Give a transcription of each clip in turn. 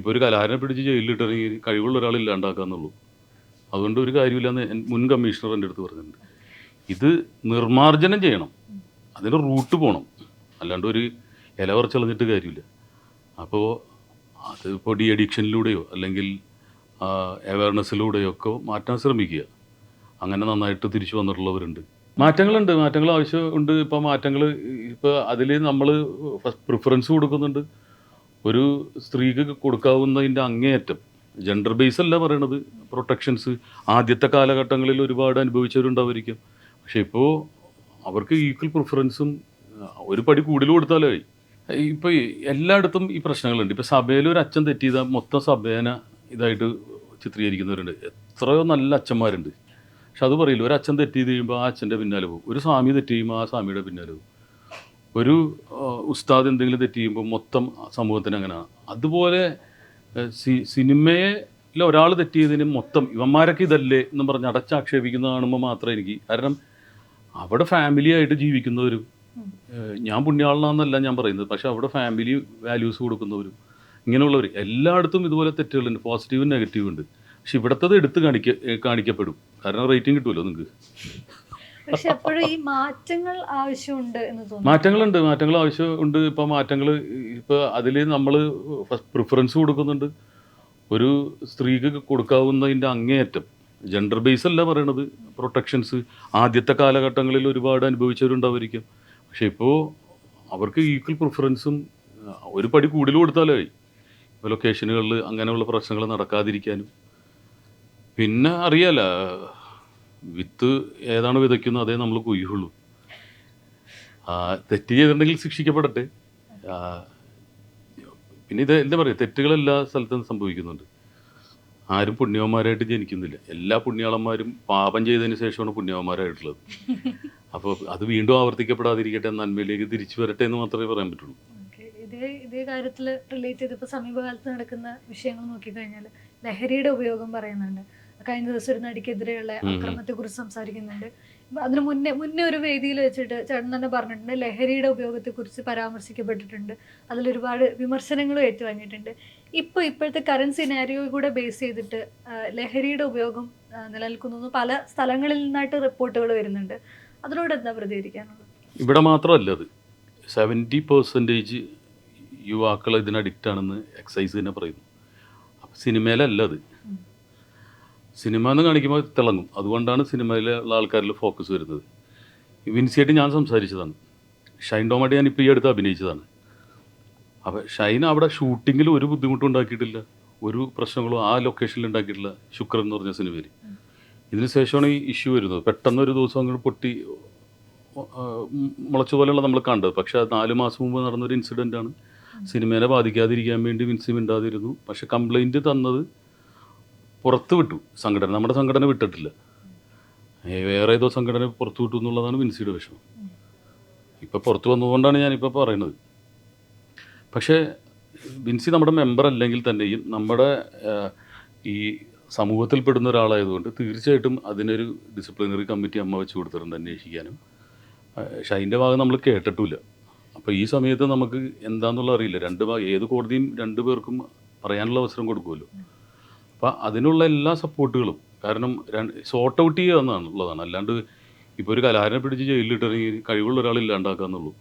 ഇപ്പോൾ ഒരു കലാകാരനെ പിടിച്ച് ജയിലിലിട്ടിറങ്ങി കഴിവുള്ള ഒരാൾ ഇല്ലാണ്ടാക്കാന്നുള്ളൂ. അതുകൊണ്ട് ഒരു കാര്യമില്ലെന്ന് മുൻ കമ്മീഷണർ എന്റെ അടുത്ത് പറഞ്ഞിട്ടുണ്ട്. ഇത് നിർമ്മാർജനം ചെയ്യണം. അതിന് റൂട്ട് പോകണം അല്ലാണ്ട് ഒരു ഇല കുറച്ചളഞ്ഞിട്ട് കാര്യമില്ല. അപ്പോൾ അത് ഇപ്പോൾ ഡി അഡിക്ഷനിലൂടെയോ അല്ലെങ്കിൽ അവയർനെസ്സിലൂടെയോ ഒക്കെ മാറ്റാൻ ശ്രമിക്കുക. അങ്ങനെ നന്നായിട്ട് തിരിച്ചു വന്നിട്ടുള്ളവരുണ്ട്. മാറ്റങ്ങളുണ്ട്. മാറ്റങ്ങൾ ആവശ്യമുണ്ട് ഇപ്പോൾ മാറ്റങ്ങൾ ഇപ്പോൾ അതിൽ നമ്മൾ ഫസ്റ്റ് പ്രിഫറൻസ് കൊടുക്കുന്നുണ്ട്. ഒരു സ്ത്രീക്ക് കൊടുക്കാവുന്നതിന്റെ അങ്ങേയറ്റം. ജെൻഡർ ബേസ് അല്ല പറയണത്. പ്രൊട്ടക്ഷൻസ് ആദ്യത്തെ കാലഘട്ടങ്ങളിൽ ഒരുപാട് അനുഭവിച്ചവരുണ്ടാവുമായിരിക്കും. പക്ഷെ ഇപ്പോൾ അവർക്ക് ഈക്വൽ പ്രിഫറൻസും ഒരു പടി കൂടുതൽ കൊടുത്താലായി ഇപ്പോൾ എല്ലായിടത്തും ഈ പ്രശ്നങ്ങളുണ്ട്. ഇപ്പോൾ സഭയിൽ ഒരു അച്ഛൻ തെറ്റിയത് മൊത്തം സഭേന ഇതായിട്ട് ചിത്രീകരിക്കുന്നവരുണ്ട്. എത്രയോ നല്ല അച്ഛന്മാരുണ്ട്. പക്ഷെ അത് പറയില്ല. ഒരു അച്ഛൻ തെറ്റി ചെയ്യുമ്പോൾ ആ അച്ഛന്റെ പിന്നാലെ പോകും. ഒരു സ്വാമി തെറ്റ് ചെയ്യുമ്പോൾ ആ സ്വാമിയുടെ പിന്നാലെ പോകും. ഒരു ഉസ്താദ് എന്തെങ്കിലും തെറ്റ് ചെയ്യുമ്പോൾ മൊത്തം സമൂഹത്തിന് അങ്ങനെയാണ് അതുപോലെ സിനിമയെ ഇല്ല ഒരാൾ തെറ്റ് ചെയ്തതിന് മൊത്തം ഇവന്മാരൊക്കെ ഇതല്ലേ എന്ന് പറഞ്ഞ് അടച്ചാക്ഷേപിക്കുന്ന കാണുമ്പോൾ മാത്രമേ എനിക്ക് കാരണം അവിടെ ഫാമിലി ആയിട്ട് ജീവിക്കുന്നവരും ഞാൻ പുണ്യാളനാന്നല്ല ഞാൻ പറയുന്നത് പക്ഷെ അവിടെ ഫാമിലി വാല്യൂസ് കൊടുക്കുന്നവരും ഇങ്ങനെയുള്ളവർ എല്ലായിടത്തും ഇതുപോലെ തെറ്റുകളുണ്ട് പോസിറ്റീവും നെഗറ്റീവും ഉണ്ട്. പക്ഷെ ഇവിടത്തത് എടുത്ത് കാണിക്ക കാണിക്കപ്പെടും. കാരണം റേറ്റിംഗ് കിട്ടുമല്ലോ നിങ്ങൾക്ക് പക്ഷെ എപ്പോഴും ഈ മാറ്റങ്ങൾ ആവശ്യമുണ്ട് എന്ന് തോന്നുന്നു. മാറ്റങ്ങളുണ്ട് മാറ്റങ്ങൾ ആവശ്യമുണ്ട്. ഇപ്പൊ മാറ്റങ്ങൾ ഇപ്പൊ അതിൽ നമ്മൾ പ്രിഫറൻസ് കൊടുക്കുന്നുണ്ട്. ഒരു സ്ത്രീക്ക് കൊടുക്കാവുന്നതിന്റെ അങ്ങേയറ്റം ജെൻഡർ ബേസ് അല്ല പറയണത് പ്രൊട്ടക്ഷൻസ് ആദ്യത്തെ കാലഘട്ടങ്ങളിൽ ഒരുപാട് അനുഭവിച്ചവരുണ്ടാവായിരിക്കും പക്ഷെ ഇപ്പോൾ അവർക്ക് ഈക്വൽ പ്രിഫറൻസും ഒരു പടി കൂടുതൽ കൊടുത്താലായി ഇപ്പോൾ ലൊക്കേഷനുകളിൽ അങ്ങനെയുള്ള പ്രശ്നങ്ങൾ നടക്കാതിരിക്കാനും. പിന്നെ അറിയാല വിത്ത് ഏതാണ് വിതയ്ക്കുന്നത് അതേ നമ്മൾ കൊയ്യുള്ളൂ. തെറ്റ് ചെയ്തിട്ടുണ്ടെങ്കിൽ ശിക്ഷിക്കപ്പെടട്ടെ. പിന്നെ ഇത് എന്താ പറയുക തെറ്റുകൾ എല്ലാ സ്ഥലത്തും സംഭവിക്കുന്നുണ്ട്. ആരും പുണ്യവന്മാരായിട്ട് ജനിക്കുന്നില്ല. എല്ലാ പുണ്യാളന്മാരും പാപം ചെയ്തതിന് ശേഷമാണ് പുണ്യവന്മാരായിട്ടുള്ളത്. അപ്പോൾ അത് വീണ്ടും ആവർത്തിക്കപ്പെടാതിരിക്കട്ടെ നന്മയിലേക്ക് തിരിച്ചു വരട്ടെ എന്ന് മാത്രമേ പറയാൻ പറ്റുള്ളൂ. ഇതേ ഇതേ കാര്യത്തിൽ റിലേറ്റ് ചെയ്ത് ഇപ്പോൾ സമീപകാലത്ത് നടക്കുന്ന വിഷയങ്ങൾ നോക്കിക്കഴിഞ്ഞാൽ ലഹരിയുടെ ഉപയോഗം പറയുന്നുണ്ട്. കഴിഞ്ഞ ദിവസം ഒരു നടിക്കെതിരെയുള്ള അക്രമത്തെ കുറിച്ച് സംസാരിക്കുന്നുണ്ട്. അതിനു മുന്നേ മുന്നേ ഒരു വേദിയിൽ വെച്ചിട്ട് ചേട്ടൻ തന്നെ പറഞ്ഞിട്ടുണ്ട്. ലഹരിയുടെ ഉപയോഗത്തെ കുറിച്ച് പരാമർശിക്കപ്പെട്ടിട്ടുണ്ട് അതിലൊരുപാട് വിമർശനങ്ങളും ഏറ്റുവാങ്ങിയിട്ടുണ്ട്. ഇപ്പോൾ ഇപ്പോഴത്തെ കറൻസി സിനാരിയോ കൂടെ ബേസ് ചെയ്തിട്ട് ലഹരിയുടെ ഉപയോഗം നിലനിൽക്കുന്നു പല സ്ഥലങ്ങളിൽ നിന്നായിട്ട് റിപ്പോർട്ടുകൾ വരുന്നുണ്ട്. അതിനോട് എന്താ പ്രതികരിക്കാനുള്ളത്? ഇവിടെ മാത്രമല്ല അത്. സെവന്റി പെർസെന്റേജ് യുവാക്കൾ ഇതിന് അഡിക്റ്റ് ആണെന്ന് എക്സൈസ് തന്നെ പറയുന്നു. സിനിമയിലല്ല അത്. സിനിമ എന്ന് കാണിക്കുമ്പോൾ തിളങ്ങും. അതുകൊണ്ടാണ് സിനിമയിലുള്ള ആൾക്കാരിൽ ഫോക്കസ് വരുന്നത്. വിൻസിയായിട്ട് ഞാൻ സംസാരിച്ചതാണ്. ഷൈൻ ടോമായിട്ട് ഞാൻ ഇപ്പോൾ ഈ അടുത്ത് അഭിനയിച്ചതാണ്. അപ്പോൾ ഷൈൻ അവിടെ ഷൂട്ടിങ്ങിൽ ഒരു ബുദ്ധിമുട്ടും ഉണ്ടാക്കിയിട്ടില്ല. ഒരു പ്രശ്നങ്ങളും ആ ലൊക്കേഷനിൽ ഉണ്ടാക്കിയിട്ടില്ല. ശുക്രൻ എന്ന് പറഞ്ഞ സിനിമയിൽ. ഇതിന് ശേഷമാണ് ഈ ഇഷ്യൂ വരുന്നത്. പെട്ടെന്ന് ഒരു ദിവസം അങ്ങോട്ട് പൊട്ടി മുളച്ചുപോലെയുള്ള മുളച്ച പോലെയുള്ള നമ്മൾ കണ്ടത്. പക്ഷേ നാല് മാസം മുമ്പ് നടന്നൊരു ഇൻസിഡന്റ് ആണ്. സിനിമേനെ ബാധിക്കാതിരിക്കാൻ വേണ്ടി വിൻസി മിണ്ടാതിരുന്നു. പക്ഷെ കംപ്ലൈന്റ് തന്നത് പുറത്ത് വിട്ടു. സംഘടന നമ്മുടെ സംഘടന വിട്ടിട്ടില്ല. വേറെ ഏതോ സംഘടന പുറത്തു വിട്ടു എന്നുള്ളതാണ് വിൻസിയുടെ വിഷമം. ഇപ്പോൾ പുറത്ത് വന്നതുകൊണ്ടാണ് ഞാനിപ്പോൾ പറയുന്നത്. പക്ഷേ വിൻസി നമ്മുടെ മെമ്പർ അല്ലെങ്കിൽ തന്നെയും നമ്മുടെ ഈ ഈ സമൂഹത്തിൽപ്പെടുന്ന ഒരാളായതുകൊണ്ട് തീർച്ചയായിട്ടും അതിനൊരു ഡിസിപ്ലിനറി കമ്മിറ്റി അമ്മ വെച്ച് കൊടുത്തിട്ടുണ്ട് അന്വേഷിക്കാനും. ഷൈന്റെ ഭാഗം നമ്മൾ കേട്ടിട്ടില്ല അപ്പോൾ ഈ സമയത്ത് നമുക്ക് എന്താണെന്നുള്ള അറിയില്ല. രണ്ട് ഭാഗം ഏത് കോടതിയും രണ്ട് പേർക്കും പറയാനുള്ള അവസരം കൊടുക്കുമല്ലോ. അപ്പോൾ അതിനുള്ള എല്ലാ സപ്പോർട്ടുകളും. കാരണം സോർട്ട് ഔട്ട് ചെയ്യുക എന്നാണ് ഉള്ളതാണ് അല്ലാണ്ട് ഇപ്പോൾ ഒരു കലാകാരനെ പിടിച്ച് ജയിലിലിട്ടിറങ്ങി കഴിവുള്ള ഒരാൾ ഇല്ലാണ്ടാക്കാന്നുള്ളൂ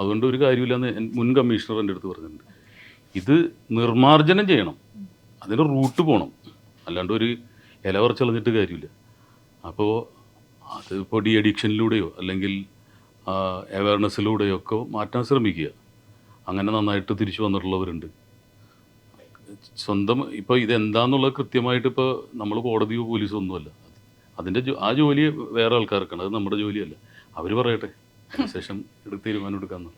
അതുകൊണ്ട് ഒരു കാര്യമില്ലെന്ന് മുൻ കമ്മീഷണർ എന്റെ അടുത്ത് പറഞ്ഞിട്ടുണ്ട്. ഇത് നിർമ്മാർജനം ചെയ്യണം. അതിന് റൂട്ട് പോകണം അല്ലാണ്ട് ഒരു ഇല പറിച്ചളഞ്ഞിട്ട് കാര്യമില്ല. അപ്പോൾ അത് ഇപ്പോൾ ഡി അഡിക്ഷനിലൂടെയോ അല്ലെങ്കിൽ അവയർനെസ്സിലൂടെയോ ഒക്കെ മാറ്റാൻ ശ്രമിക്കുക. അങ്ങനെ നന്നായിട്ട് തിരിച്ചു വന്നിട്ടുള്ളവരുണ്ട്. സ്വന്തം ഇപ്പോൾ ഇതെന്താന്നുള്ളത് കൃത്യമായിട്ട് ഇപ്പോൾ നമ്മൾ കോടതിയോ പോലീസോ ഒന്നുമല്ല. അതിന്റെ ആ ജോലി വേറെ ആൾക്കാർക്കാണ് അത് നമ്മുടെ ജോലിയല്ല. അവർ പറയട്ടെ അതിനുശേഷം തീരുമാനം എടുക്കാമെന്ന്